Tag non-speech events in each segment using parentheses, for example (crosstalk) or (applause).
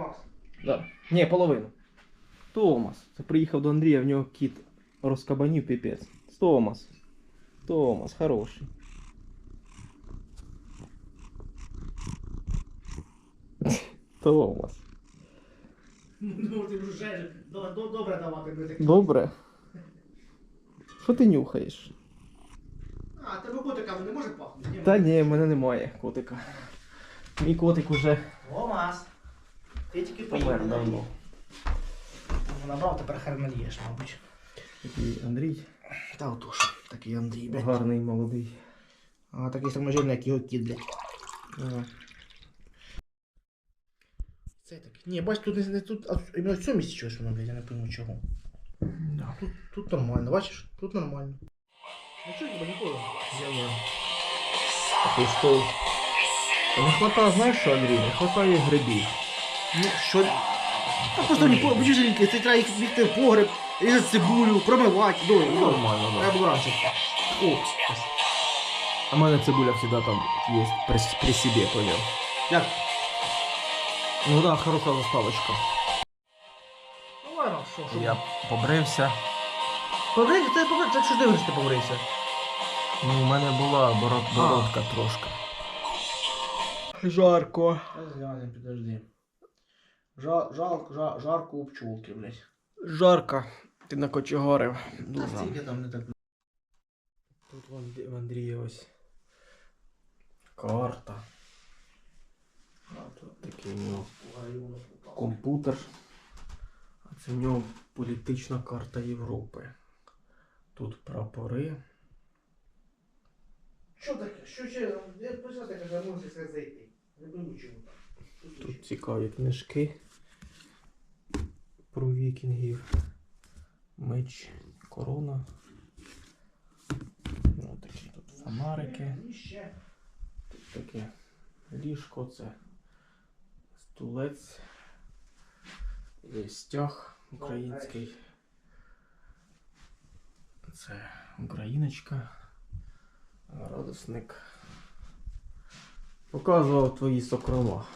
Макс. Да. Ні, половину. Томас. Це приїхав до Андрія, в нього кіт розкабанів піпець. Томас. Томас, хороший. (laughs) Томас. Ну, вже добре, давати таке. Добре. Що ти нюхаєш? А, тебе котиками не може пахнути? Та ні, в мене немає котика. Мій котик уже Томас. Ти тільки помер давно. Набрав, тепер хер налієш, мабуть. Такий Андрій. Та отож, такий Андрій, блядь. Гарний молодий. А такий саможирний, як його кіт, блядь. Ага. Це так. Ні, бач, тут не, не тут, а іменно в цьому місці чогось воно, блядь, я не пойму чого. Да. Тут, тут нормально, бачиш? Тут нормально. Ну чого тебе ніколи? Такий стол. Не хватає, знаєш що, Андрій? Не хватає грибів. Ну, що? Та просто ніколи, бачиш, це треба їх бігти в погреб, різати цибулю, промивати, долі. Нормально, Треба було раніше. О, А в мене цибуля всегда там є при, при себе, понял. як? Ну да, хороша заставочка. Ну ладно, що, що? Я побрився. Побрийся, ти побрийся, так що ж дивишся, ти побрийся? Ну, у мене була бород, бородка трошки. Жарко. Глянем, підожди. Жа, жалко, жа, жарко у пчолки, блядь. Жарко. Ти накочегорив. Дуже. стільки там не так. Тут в Андрі- в Андрія ось карта. Такий у нього комп'ютер. А це в нього політична карта Європи. Тут прапори. Що таке? Що ще? Я писав таке, що можна все зайти. Не пойму чому Тут цікаві книжки про вікінгів. Меч, корона. Ну, такі тут фонарики. Тут таке ліжко, це стулець. Є стяг український. Це україночка. Радосник. Показував твої сокрова.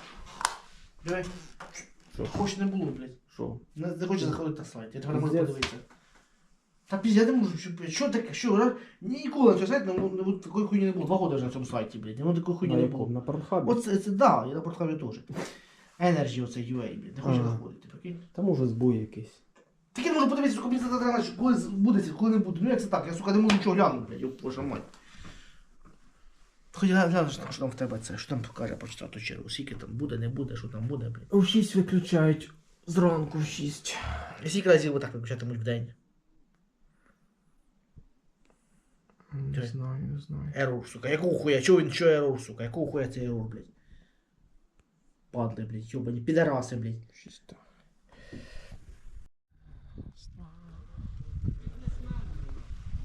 Давай. Що? Хоч не було, блядь. Що? Не, не хочу заходити на сайт, я тепер не можу подивитися. Та пізд, я не можу, що, що таке, що, ра- ніколи на цьому сайті, не, не, не, такої хуйні не було, два роки вже на цьому сайті, блядь, ну такої хуйні На не якому? було. На порнхабі? Оце, це, да, я на портфелі теж. Energy оце UA, блядь, не хочу Ага. заходити, прикинь. Та може збой якийсь. Так я не можу подивитися, сука, мені це треба, коли з- буде, це, коли не буде. Ну як це так, я, сука, не можу нічого глянути, блядь, йоп, боже мать. Хоч гля- глянеш, що там в тебе це, що там покаже по четверту чергу, скільки там буде, не буде, що там буде, блядь. 6 виключають. Зранку в 6. І скільки разів отак виключатимуть в день? Не Чай. знаю, не знаю. Ерор, сука. Якого хуя? Чого він що ерор, сука? Якого хуя це ерор, блядь? Падли, блядь, йобані, підараси, блядь. 6.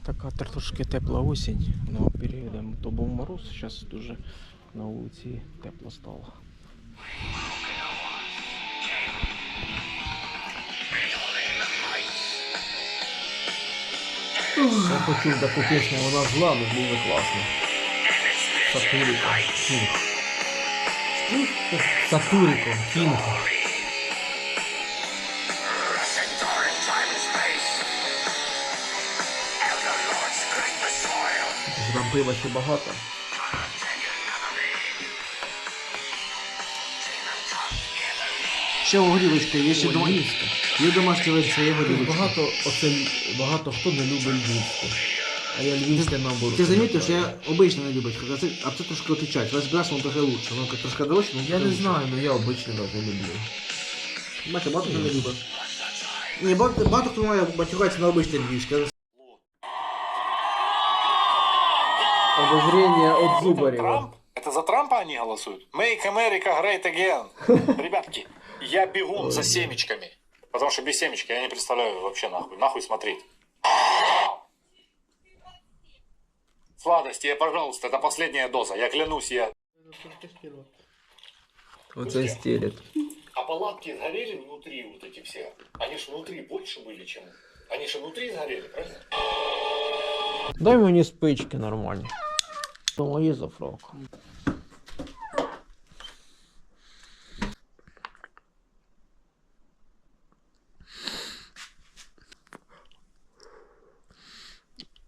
Така трошки тепла осінь. Ну, перейдемо. То був мороз, зараз дуже на вулиці тепло стало. Я почув таку пісню, вона зла, але дуже класна. Сатуріко. Кінг. Сатуріко, Кінг. Ще багато. Ще огрівочка, є ще дома. Є домашня версія, є огрівочка. Багато, оце, багато хто не любить львівську. А я львівське наоборот. Ти замітив, що я обично не люблю, а це, а це трошки отличається. Весь брас, воно трохи лучше. Воно трошки дорожче, але Я не знаю, але я обично навіть не люблю. Бачите, багато хто не любить. Ні, багато, багато хто має матюкатися на обичне львівське. Обозрення від Зубарєва. Трамп? Это за Трампа они голосуют? Make America great again. (laughs) Ребятки, я бегун за семечками. Потому что без семечки я не представляю вообще нахуй. Нахуй смотреть. Сладости, пожалуйста, это последняя доза. Я клянусь, я... Оце стелет. А палатки сгорели внутри вот эти все? Они же внутри больше были, чем... Они же внутри сгорели, правильно? Дай мені спички нормальні. То мої зафрок.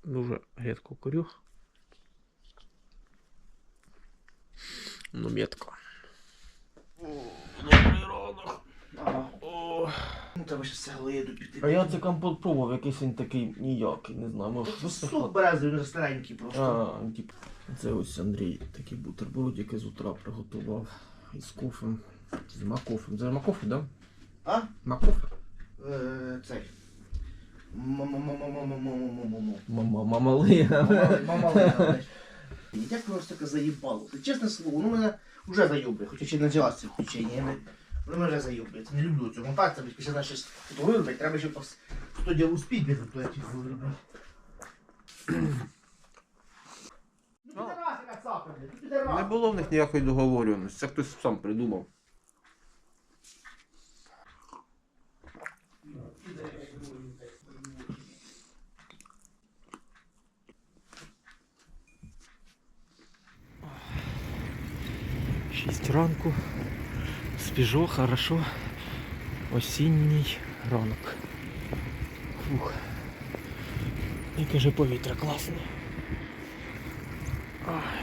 Дуже рідко курю. Ну, метко. Добрий ранок. Ага. О. Ну, треба ще все піти. А я цей компот пробував, якийсь він такий ніякий, не знаю, може Суп березовий, він старенький просто. А, тип. Це ось Андрій такий бутербродики з утра приготував із кофем. З макофем. Це ж макофе, да? А? Макофе? Е, Цей. Мамалина. Мамалина. Як воно ж таке заїбало? Чесне слово, ну мене вже заюблює, хоча ще не взялася цим включенням. Воно мене заїблює. Не люблю цю монтацію, бо після нашої фотовиробить, треба ще по студію успіть біля туалетів виробити. Не було в них ніякої договорюваності, це хтось сам придумав. Шість ранку. Свіжо, хорошо. Осінній ранок. Фух. Яке же повітря класне. Ай.